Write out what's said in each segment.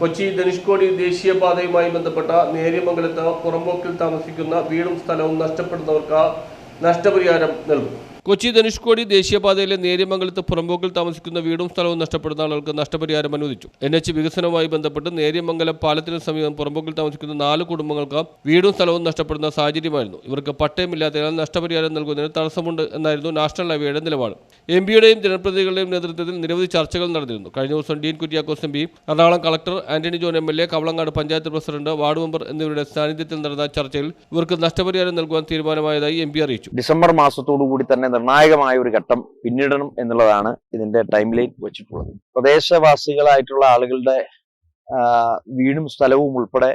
Kochi Dhanushkodi ദേശീയപാതയുമായി ബന്ധപ്പെട്ട നേര്യമംഗലത്ത് പുറമ്പോക്കിൽ താമസിക്കുന്ന വീടും സ്ഥലവും നഷ്ടപ്പെടുന്നവർക്ക് നഷ്ടപരിഹാരം നൽകും. കൊച്ചി ധനുഷ്കോടി ദേശീയപാതയിലെ നേര്യമംഗലത്ത് പുറമ്പോക്കിൽ താമസിക്കുന്ന വീടും സ്ഥലവും നഷ്ടപ്പെടുന്ന ആളുകൾക്ക് നഷ്ടപരിഹാരം അനുവദിച്ചു. എൻ എച്ച് വികസനവുമായി ബന്ധപ്പെട്ട് നേര്യമംഗലം പാലത്തിന് സമീപം പുറമ്പോക്കിൽ താമസിക്കുന്ന നാല് കുടുംബങ്ങൾക്ക് വീടും സ്ഥലവും നഷ്ടപ്പെടുന്ന സാഹചര്യമായിരുന്നു. ഇവർക്ക് പട്ടയമില്ലാത്തതിനാൽ നഷ്ടപരിഹാരം നൽകുന്നതിന് തടസ്സമുണ്ട് എന്നായിരുന്നു നാഷണൽ ഹൈവേയുടെ നിലപാട്. എം പിയുടെയും ജനപ്രതിനിധികളുടെയും നേതൃത്വത്തിൽ നിരവധി ചർച്ചകൾ നടന്നിരുന്നു. കഴിഞ്ഞ ദിവസം Dean Kuriakose M P Ernakulam collector Antony John M L A Kavalangad panchayat president ward member എന്നിവരുടെ സാന്നിധ്യത്തിൽ നടന്ന ചർച്ചയിൽ ഇവർക്ക് നഷ്ടപരിഹാരം നൽകുവാൻ തീരുമാനമായതായി എം പി അറിയിച്ചു. ഡിസംബർ മാസത്തോടു കൂടി തന്നെ നിർണായകമായ ഒരു ഘട്ടം പിന്നിടണം എന്നുള്ളതാണ് ഇതിന്റെ ടൈം ലൈൻ വെച്ചിട്ടുള്ളത്. പ്രദേശവാസികളായിട്ടുള്ള ആളുകളുടെ വീടും സ്ഥലവും ഉൾപ്പെടെ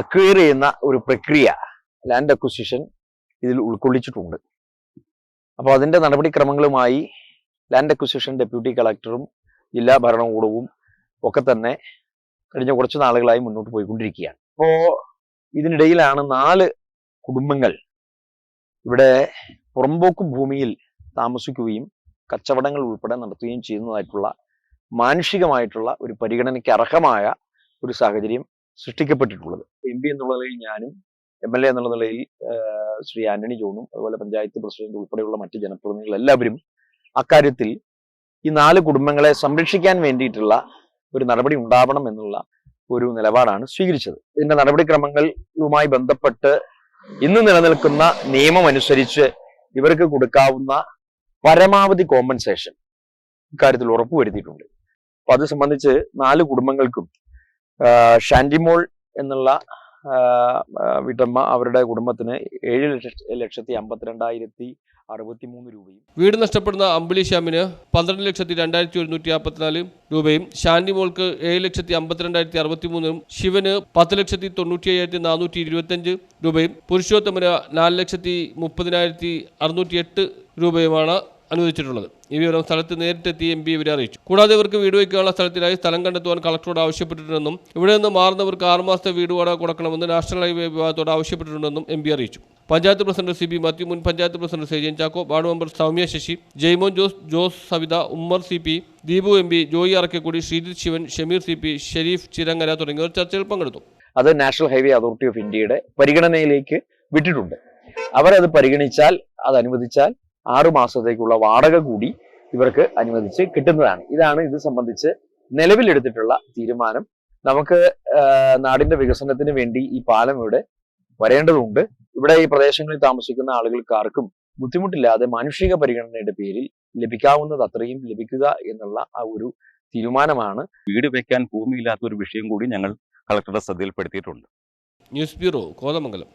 അക്വയർ ചെയ്യുന്ന ഒരു പ്രക്രിയ ലാൻഡ് അക്വിസിഷൻ ഇതിൽ ഉൾക്കൊള്ളിച്ചിട്ടുണ്ട്. അപ്പോൾ അതിന്റെ നടപടിക്രമങ്ങളുമായി ലാൻഡ് അക്വിസിഷൻ ഡെപ്യൂട്ടി കളക്ടറും ജില്ലാ ഭരണകൂടവും ഒക്കെ തന്നെ കഴിഞ്ഞ കുറച്ച് നാളുകളായി മുന്നോട്ട് പോയിക്കൊണ്ടിരിക്കുകയാണ്. അപ്പോൾ ഇതിനിടയിലാണ് നാല് കുടുംബങ്ങൾ ഇവിടെ പുറമ്പോക്ക് ഭൂമിയിൽ താമസിക്കുകയും കച്ചവടങ്ങൾ ഉൾപ്പെടെ നടത്തുകയും ചെയ്യുന്നതായിട്ടുള്ള മാനുഷികമായിട്ടുള്ള ഒരു പരിഗണനയ്ക്ക് അർഹമായ ഒരു സാഹചര്യം സൃഷ്ടിക്കപ്പെട്ടിട്ടുള്ളത്. എം പി എന്നുള്ള നിലയിൽ ഞാനും എം എൽ എ എന്നുള്ള നിലയിൽ ശ്രീ ആന്റണി ജോണും അതുപോലെ പഞ്ചായത്ത് പ്രസിഡന്റ് ഉൾപ്പെടെയുള്ള മറ്റ് ജനപ്രതിനിധികൾ എല്ലാവരും അക്കാര്യത്തിൽ ഈ നാല് കുടുംബങ്ങളെ സംരക്ഷിക്കാൻ വേണ്ടിയിട്ടുള്ള ഒരു നടപടി ഉണ്ടാവണം എന്നുള്ള ഒരു നിലപാടാണ് സ്വീകരിച്ചത്. ഇതിന്റെ നടപടിക്രമങ്ങളുമായി ബന്ധപ്പെട്ട് ഇന്ന് നിലനിൽക്കുന്ന നിയമം അനുസരിച്ച് ഇവർക്ക് കൊടുക്കാവുന്ന പരമാവധി കോമ്പൻസേഷൻ ഇക്കാര്യത്തിൽ ഉറപ്പുവരുത്തിയിട്ടുണ്ട് അപ്പൊ അത് സംബന്ധിച്ച് നാല് കുടുംബങ്ങൾക്കും ഷാൻഡിമോൾ എന്നുള്ള വീട്ടമ്മ അവരുടെ കുടുംബത്തിന് ഏഴ് ലക്ഷ- ലക്ഷത്തി അമ്പത്തിരണ്ടായിരത്തി അറുപത്തി മൂന്ന് രൂപയും വീട് നഷ്ടപ്പെടുന്ന അമ്പിളി ശ്യാമിന് പന്ത്രണ്ട് ലക്ഷത്തി രണ്ടായിരത്തി ഒരുന്നൂറ്റി നാൽപ്പത്തിനാല് രൂപയും ശാന്തി മോൾക്ക് ഏഴ് ലക്ഷത്തി അമ്പത്തിരണ്ടായിരത്തി അറുപത്തി മൂന്നും ശിവന് പത്ത് ലക്ഷത്തി തൊണ്ണൂറ്റി അയ്യായിരത്തി നാനൂറ്റി ഇരുപത്തഞ്ച് രൂപയും പുരുഷോത്തമന് നാല് ലക്ഷത്തി മുപ്പതിനായിരത്തി അറുന്നൂറ്റി എട്ട് രൂപയുമാണ് അനുവദിച്ചിട്ടുള്ളത്. ഈ വിവരം സ്ഥലത്ത് നേരിട്ടെത്തി എം പി ഇവരെ അറിയിച്ചു. കൂടാതെ ഇവർക്ക് വീട് വയ്ക്കാനുള്ള സ്ഥലത്തിനായി സ്ഥലം കണ്ടെത്തുവാൻ കളക്ടറോട് ആവശ്യപ്പെട്ടിട്ടുണ്ടെന്നും ഇവിടെ നിന്ന് മാറുന്നവർക്ക് ആറുമാസത്തെ വീട് വാടക കൊടുക്കണമെന്ന് നാഷണൽ ഹൈവേ വിഭാഗത്തോട് ആവശ്യപ്പെട്ടിട്ടുണ്ടെന്നും എം പി അറിയിച്ചു. Panchayat president C B Mathew മുൻ panchayat president Sejan Chacko ward member Soumya Sasi Jaimon Jose Jose Savitha Ummer C P Deepu M P Joy Arakkakudi Sreejith Sivan Shameer C P Sharif Chirangara തുടങ്ങിയവർ ചർച്ചയിൽ പങ്കെടുത്തു. അത് national highway authority of ഇന്ത്യയുടെ പരിഗണനയിലേക്ക് വിട്ടിട്ടുണ്ട്. അവരത് പരിഗണിച്ചാൽ അത് അനുവദിച്ചാൽ ആറു മാസത്തേക്കുള്ള വാടക കൂടി ഇവർക്ക് അനുവദിച്ച് കിട്ടുന്നതാണ്. ഇതാണ് ഇത് സംബന്ധിച്ച് നിലവിലെടുത്തിട്ടുള്ള തീരുമാനം. നമുക്ക് നാടിന്റെ വികസനത്തിന് വേണ്ടി ഈ പാലം ഇവിടെ വരേണ്ടതുണ്ട്. ഇവിടെ ഈ പ്രദേശങ്ങളിൽ താമസിക്കുന്ന ആളുകൾക്കാർക്കും ബുദ്ധിമുട്ടില്ലാതെ മാനുഷിക പരിഗണനയുടെ പേരിൽ ലഭിക്കാവുന്നത് അത്രയും ലഭിക്കുക എന്നുള്ള ആ ഒരു തീരുമാനമാണ്. വീട് വെക്കാൻ ഭൂമിയില്ലാത്ത ഒരു വിഷയം കൂടി ഞങ്ങൾ കളക്ടറുടെ ശ്രദ്ധയിൽപ്പെടുത്തിയിട്ടുണ്ട്. News bureau Kothamangalam.